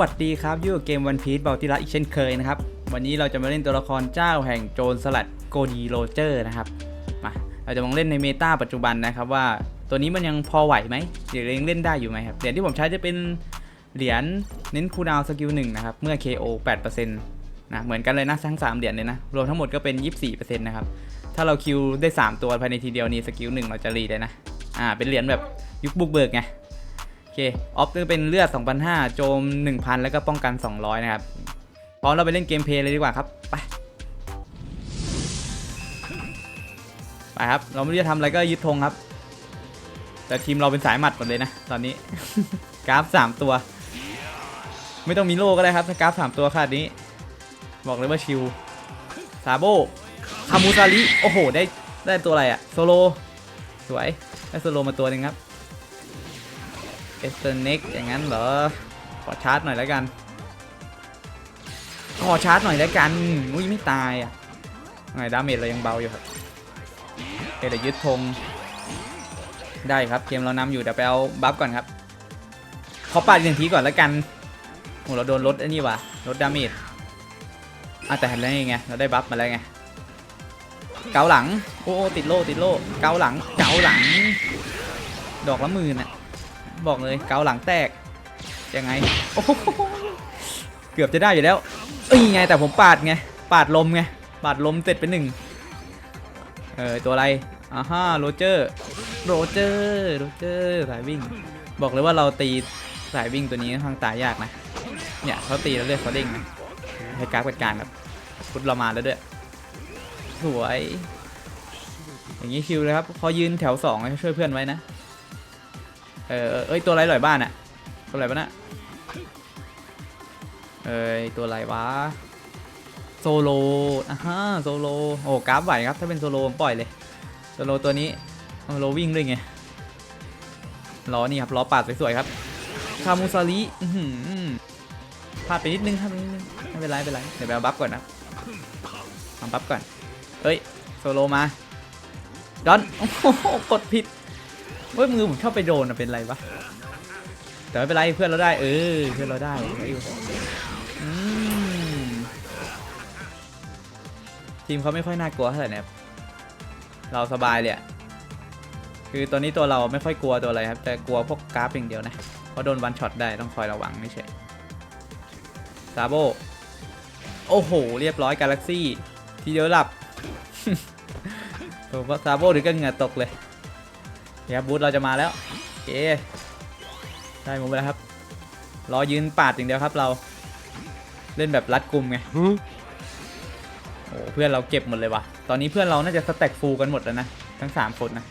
วัสดีครับยู่กับเกมวันพี e บอลติรัสอีกเช่นเคยนะครับ วันนี้เราจะมาเล่นตัวละครเจ้าแห่งโจรสลัดโกดีโรเจอร์นะครับ มา เราจะมองเล่นในเมตาปัจจุบันนะครับว่าตัวนี้มันยังพอไหวไหมหรือยังเล่นได้อยู่ไหมครับ เหรียญที่ผมใช้จะเป็นเหรียญเน้นคูดาวสกิลหนึ่งนะครับ เมื่อ KO 8%นะ เหมือนกันเลยนะทั้ง 3 เหรียญเลยนะ รวมทั้งหมดก็เป็น 24%นะครับ ถ้าเราคิวได้ 3 ตัวภายในทีเดียวนี่สกิลหนึ่งเราจะรีเลยนะ อ่า เป็นเหรียญแบบยุคบุกเบิกไง เคออฟจะเป็นเลือด 2,500 โจม 1,000 แล้วก็ป้องกัน 200 นะครับ พร้อมเราไปเล่นเกมเพลย์เลยดีกว่าครับ ไป ไปครับ เราไม่รู้จะทำอะไรก็ยึดธงครับ แต่ทีมเราเป็นสายหมัดหมดเลยนะ ตอนนี้ กราฟ 3 ตัว ไม่ต้องมีโล่ก็ได้ครับถ้ากราฟ 3 ตัวขนาดนี้ บอกเลยว่าชิลซาโบคามูซาริ โอ้โห ได้ ได้ตัวอะไรอะโซโล สวย ได้โซโลมาตัวหนึ่งครับ เอสเตอร์เน็กอย่างนั้นเหรอ ขอชาร์จหน่อยแล้วกัน ขอชาร์จหน่อยแล้วกัน อุ้ยไม่ตายอะไงดาเมจเรายังเบาอยู่ครับโอเดี๋ยวยึดธงได้ครับเกมเรานำอยู่เดี๋ยวไปเอาบัฟก่อนครับขอปาดหนึ่งทีก่อนแล้วกันโหเราโดนลดไอ้นี่ว่ะลดดาเมจอะแต่เห็นแล้วไงเราได้บัฟมาแล้วไงเกาหลังโอ้โอ้ติดโล่ติดโล่เกาหลังเกาหลัง ดอกละหมื่นอะ บอกเลยเกาหลังแตกยังไงโอ้โหเกือบจะได้อยู่แล้วเอ้ยไงแต่ผมปาดไงปาดลมไงปาดลมเสร็จไปหนึ่งเออตัวอะไรอ่าฮะโรเจอร์โรเจอร์โรเจอร์สายวิ่ง บอกเลยว่าเราตีสายวิ่งตัวนี้ค่อนข้างตายยากนะเนี่ยเขาตีแล้วเลือดเขาเด้งนะให้การดจัดการครับพุทธเรามาแล้วด้วยสวย อย่างนี้คิวเลยครับพอยืนแถวสองให้ช่วยเพื่อนไว้นะ เออเอ้ยตัวอะไรลอยบ้านอะตัวอะไรบ้านะเอ้ยตัวอะไรวะโซโลอะฮะโซโลโอ้กราฟไหวครับถ้าเป็นโซโลผมปล่อยเลยโซโลตัวนี้โซโลวิ่งด้วยไงล้อนี่ครับล้อปาดสวยๆครับคามูซาริพลาดไปนิดนึงครับนิดนึงไม่เป็นไรไม่เป็นไรเดี๋ยวไปเอาบัฟก่อนนะเอาบัฟก่อนเฮ้ยโซโลมาดอนโอ้โหกดผิด เว้ยมือผมชอบไปโดนอะเป็นไรวะแต่ไม่เป็นไรเพื่อนเราได้ เออ เพื่อนเราได้ได้อยู่ทีมเขาไม่ค่อยน่ากลัวเท่าไหร่นะครับเราสบายเลยอะคือตอนนี้ตัวเราไม่ค่อยกลัวตัวอะไรครับ แต่กลัวพวกกราฟอย่างเดียวนะเพราะโดนวันช็อตได้ต้องคอยระวังไม่ใช่ซาโบโอ้โห เรียบร้อยกาแล็กซี่ ทีเดียวหลับผมว่าซาโบถึงก็เหงื่อตกเลย เดี๋ยวบูธเราจะมาแล้วโอเคได้หมดไปแล้วครับ รอยืนปาดอย่างเดียวครับเรา เล่นแบบรัดกุมไงโอ้เพื่อนเราเก็บหมดเลยว่ะตอนนี้เพื่อนเราน่าจะสแต็กฟูลกันหมดแล้วนะ ทั้ง3คนนะ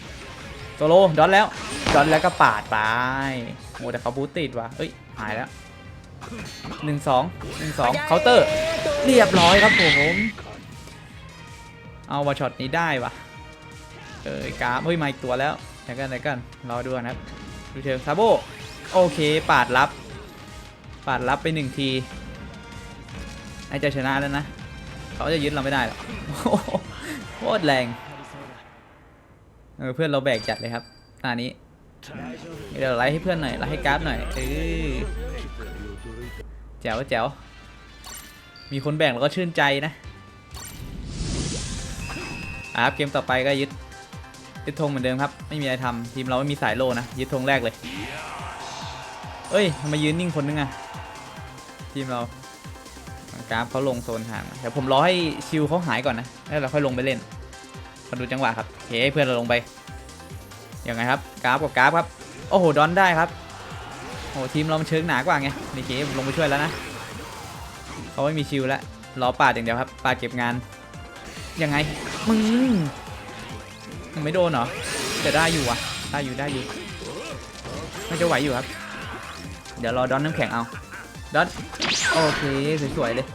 โซโลดอนแล้วดอนแล้วก็ปาดไปโอ้แต่เขาบูทติดว่ะเอ้ยหายแล้วหนึ่งสองหนึ่งสองเคาน์เตอร์ เรียบร้อยครับผมเอาวาช็อตนี้ได้ว่ะเอ้ยกราฟเฮ้ยมาอีกตัวแล้ว เดี๋ยวกันเดี๋ยวกันรอดูก่อนนะครับ ดูเชิงซาโบโอเค ปาดรับ ปาดรับไปหนึ่งทีไอจะชนะแล้วนะ เขาจะยึดเราไม่ได้หรอกโหโคตรแรงเออเพื่อนเราแบกจัดเลยครับตานี้ เดี๋ยวไลค์ให้เพื่อนหน่อยไลค์ให้กราฟหน่อยเออแจ๋วแจ๋วมีคนแบ่งเราก็ชื่นใจนะอะครับเกมต่อไปก็ยึด ยึดธงเหมือนเดิมครับ ไม่มีอะไรทำทีมเราไม่มีสายโลนะยึดธงแรกเลย เอ้ยทำไมยืนนิ่งคนนึงอะทีมเรากราฟเขาลงโซนห่างเดี๋ยวผมรอให้ชิวเขาหายก่อนนะแล้วเราค่อยลงไปเล่นมาดูจังหวะครับเคเพื่อนเราลงไปยังไงครับกราฟกับกราฟครับโอ้โหดอนได้ครับโอ้ทีมเรามันเชิงหนากว่าไงนี่เคผมลงไปช่วยแล้วนะเขาไม่มีชิวแล้วรอปาดอย่างเดียวครับปาดเก็บงานยังไงมึง ยังไม่โดนเหรอแต่ได้อยู่อะได้อยู่ได้อยู่ไม่จะไหวอยู่ครับ เดี๋ยวรอดอนน้ำแข็งเอาดอนโอเค สวยๆเลย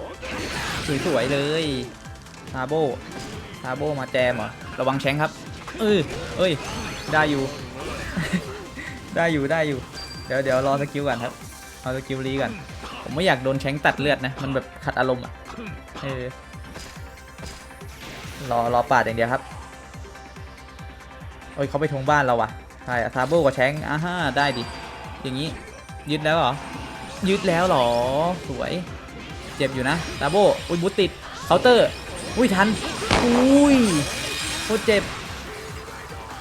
สวยๆเลยซาโบซาโบมาแจมเหรอ ระวังแชงครับ เออเอ้ย ได้อยู่ ได้อยู่ได้อยู่ เดี๋ยวเดี๋ยวรอสกิลก่อนครับ เอาสกิลรีก่อน ผมไม่อยากโดนแชงตัดเลือดนะ มันแบบขัดอารมณ์อะ เออ รอรอปาดอย่างเดียวครับ โอ้ยเขาไปทงบ้านเราว่ะใช่ซาโบกับแชงอ่าฮะได้ดิ อย่างนี้ ยึดแล้วเหรอ ยึดแล้วเหรอ สวย เจ็บอยู่นะดาโบอุ้ยบูทติดเคาน์เตอร์ อุ้ยทัน อุ้ยโคตรเจ็บ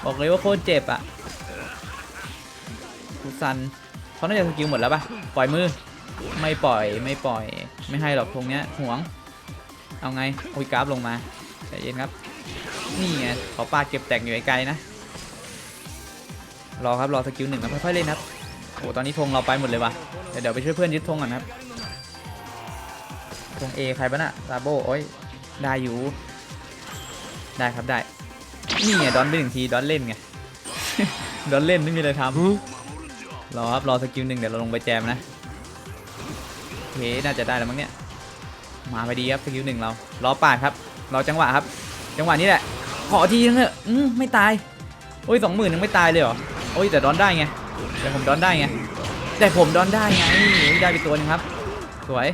บอกเลยว่าโคตรเจ็บอะทุซันเขาน่าจะสกิลหมดแล้วปะปล่อยมือ ไม่ปล่อย ไม่ปล่อย ไม่ให้หรอกตรงเนี้ยห่วง เอาไงอุ้ยกราฟลงมาใจเย็นครับ นี่ไงขอปาดเก็บแตกอยู่ไกลๆนะ รอครับ รอสกิลหนึ่งครับค่อยๆเล่นครับโอ้ตอนนี้ธงเราไปหมดเลยว่ะเดี๋ยวเดี๋ยวไปช่วยเพื่อนยึดธงก่อนครับธงเอใครบ้าน่ะลาโบโอ้ยได้อยู่ ได้ครับได้ นี่ไงดอนไปหนึ่งทีดอนเล่นไงดอนเล่นไม่มีอะไรทำรอครับรอสกิลหนึ่งเดี๋ยวเราลงไปแจมนะโอเคน่าจะได้แล้วมั้งเนี่ยมาไปดีครับสกิลหนึ่งเรารอปาดครับรอจังหวะครับ จังหวะนี้แหละขอทีนึงเถอะอืมไม่ตายโอ้ยสองหมื่นยังไม่ตายเลยเหรอ โอ้ยแต่ดอนได้ไงแต่ผมดอนได้ไงแต่ผมดอนได้ไงได้ไปตัวนึงครับ สวย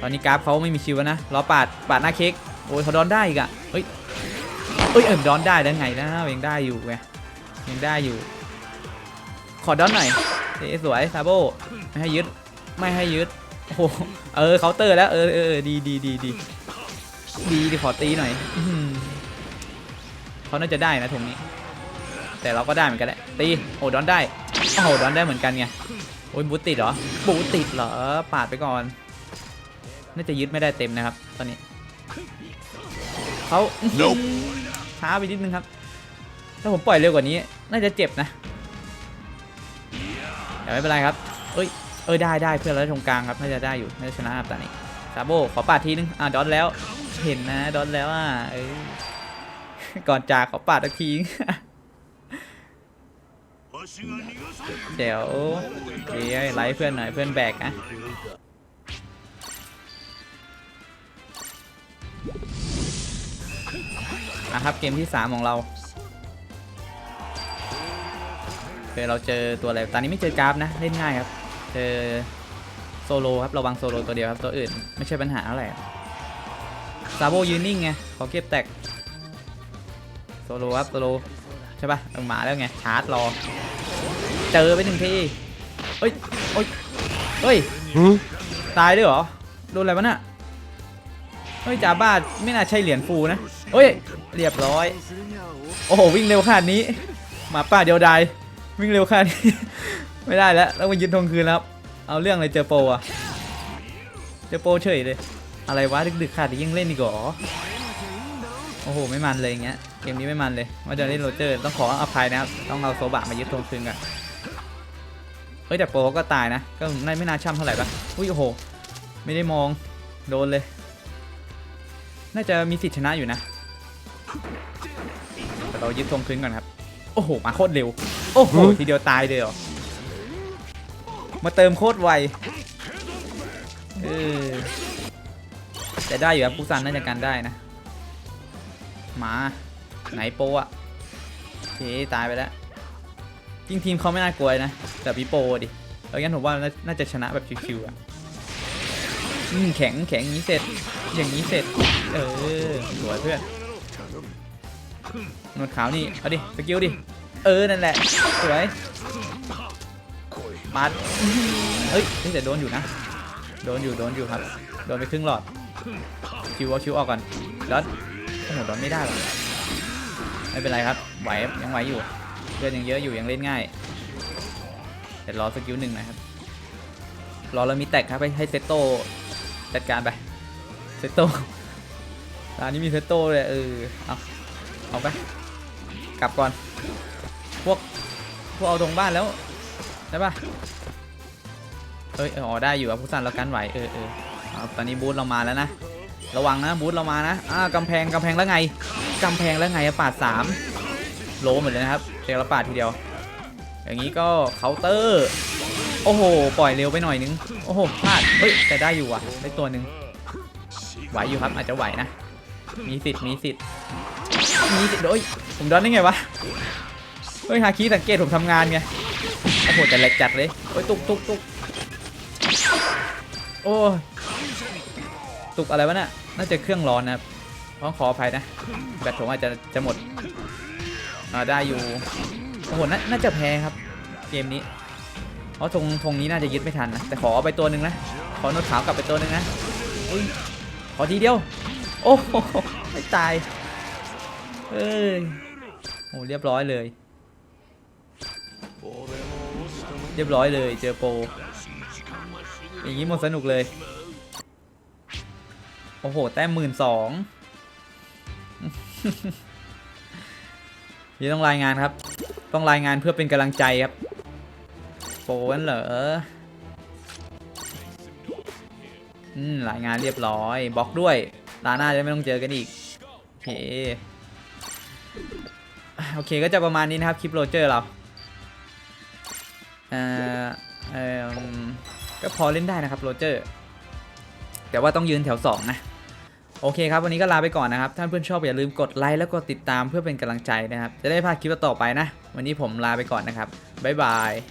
ตอนนี้กราฟเขาไม่มีคิวแล้วนะรอปาดปาดหน้าเค้กโอ้ยเขาดอนได้อีกอะเฮ้ยเอ้ยเออดอนได้แล้วไงนะยังได้อยู่ไงยังได้อยู่ ขอดอนหน่อยสวยซาโบไม่ให้ยึดไม่ให้ยึดโอ้เออเคาน์เตอร์แล้วเออเออดีดีดีดีดีขอตีหน่อยเขาน่าจะได้นะตรงนี้ แต่เราก็ได้เหมือนกันแหละตีโอ้ดอนได้โอ้โหดอนได้เหมือนกันไงโอ้ยบูทติดเหรอบูทติดเหรอปาดไปก่อนน่าจะยึดไม่ได้เต็มนะครับ ตอนนี้เขาช้าไปนิดนึงครับ ถ้าผมปล่อยเร็วกว่านี้ น่าจะเจ็บนะแต่ไม่เป็นไรครับ เอ้ย เออได้ได้เพื่อนเราได้ตรงกลางครับน่าจะได้อยู่น่าจะชนะครับตอนนี้ซาโบขอปาดทีนึงอ่าดอนแล้ว เห็นนะดอนแล้วอะเออก่อนจากขอปาดตะที เดี๋ยวเดี๋ยวไลฟ์เพื่อนหน่อยเพื่อนแบกนะอะครับเกมที่ 3 ของเราเคยเราเจอตัวอะไร ตอนนี้ไม่เจอกราฟนะ เล่นง่ายครับ เจอโซโลครับ ระวังโซโลตัวเดียวครับ ตัวอื่นไม่ใช่ปัญหาอะไรซาโบยืนนิ่งไงขอเก็บแตก โซโลครับ โซโล ใช่ปะเออมาแล้วไง ชาร์จรอ เจอไปหนึ่งทีเอ้ยเอ้ยเฮ้ยตายด้วยเหรอโดนอะไรวะน่ะเฮ้ยจ่าบ้าไม่น่าใช่เหรียญฟูนะเฮ้ยเรียบร้อย โอ้โหวิ่งเร็วขนาดนี้หมาป่าเดียวดายวิ่งเร็วขนาดนี้ไม่ได้แล้วต้องมายึดธงคืนแล้วครับเอาเรื่องเลยเจอโปรอะเจอโปรเฉยเลยอะไรวะดึกๆขาดยังเล่นอีกเหรอโอ้โหไม่มันเลยอย่างเงี้ยเกมนี้ไม่มันเลยว่าจะเล่นโรเจอร์ต้องขออภัยนะครับต้องเอาโซบะมายึดธงคืนกัน เฮ้ยแต่โปรก็ตายนะ ก็ไม่ไม่น่าช่ำเท่าไหร่ปะอุ้ยโอ้โห ไม่ได้มอง โดนเลย น่าจะมีสิทธิชนะอยู่นะ แต่เรายึดธงคืนก่อนครับ โอ้โห มาโคตรเร็ว โอ้โห ทีเดียวตายเลยเหรอ มาเติมโคตรไว เออ แต่ได้อยู่ครับปูซันน่าจะกันได้นะ มา ไหนโปอะโอเคตายไปแล้ว จริงทีมเขาไม่น่ากลัวนะ แต่พี่โปดิเอางั้นผมว่าน่านาจะชนะแบบชิวๆอะอืมแข็งแข็งนี้เสร็จ อย่างนี้เสร็จ เออสวยเพื่อนนวดขาวนี่ เอาดิ สกิลดิ เออ นั่นแหละ สวยปัดเฮ้ยเฮ้ยแต่โดนอยู่นะ โดนอยู่ โดนอยู่ครับ โดนไปครึ่งหลอด คิวเอาคิวออกก่อนดอนโอ้โหดอนไม่ได้หรอไม่เป็นไรครับ ไหว ยังไหวอยู่ เลือดยังเยอะอยู่ยังเล่นง่ายแต่รอสกิลหนึ่งนะครับ รอเรามีแตกครับให้ให้เซตโตจัดการไป เซตโตร้านนี้มีเซตโตเลยเออ เอาเอาไป กลับก่อน พวก พวกเอาตรงบ้านแล้วได้ปะเอ้ยอ๋อได้อยู่อะผู้สันเรากันไหวเออเออเอาตอนนี้บูธเรามาแล้วนะ ระวังนะบูธเรามานะ อ่ากำแพงกำแพงแล้วไงกำแพงแล้วไงอะปาดสาม โลหมดเลยนะครับเจอเราปาดทีเดียว อย่างนี้ก็เคาน์เตอร์ โอ้โห ปล่อยเร็วไปหน่อยนึง โอ้โหพลาด เฮ้ย แต่ได้อยู่ว่ะ ได้ตัวหนึ่งไหวอยู่ครับ อาจจะไหวนะ มีสิทธิ์ มีสิทธิ์ มีสิทธิ์โอ้ย ผมดอนได้ไงวะ เฮ้ย ฮาคิสังเกตผมทำงานไง โอ้โห แต่แหลกจัดเลย โอ้ย ตุกตุกตุกโอ้ย ตุกอะไรวะน่ะ น่าจะเครื่องร้อนนะครับต้องขออภัยนะแบตผมอาจจะจะหมด อ่าได้อยู่โอ้โหน่าน่าจะแพ้ครับ เกมนี้เพราะธงธงนี้น่าจะยึดไม่ทันนะ แต่ขอเอาไปตัวหนึ่งนะ ขอโนดขาวกลับไปตัวหนึ่งนะอุ้ยขอทีเดียว โอ้โหไม่ตายเอ้ยโอ้เรียบร้อยเลย เรียบร้อยเลยเจอโปรอย่างนี้หมดสนุกเลย โอ้โห แต้มหมื่นสอง นี่ต้องรายงานครับ ต้องรายงานเพื่อเป็นกำลังใจครับโปนเหรออืมรายงานเรียบร้อยบล็อกด้วยตาหน้าจะไม่ต้องเจอกันอีกโอเคโอเคก็จะประมาณนี้นะครับคลิปโรเจอร์เราเอ่อเอ่อก็พอเล่นได้นะครับโรเจอร์แต่ว่าต้องยืนแถว2นะ โอเคครับ วันนี้ก็ลาไปก่อนนะครับ ท่านเพื่อนชอบอย่าลืมกดไลค์แล้วก็ติดตามเพื่อเป็นกำลังใจนะครับ จะได้พลาดคลิปต่อไปนะ วันนี้ผมลาไปก่อนนะครับ บ๊ายบาย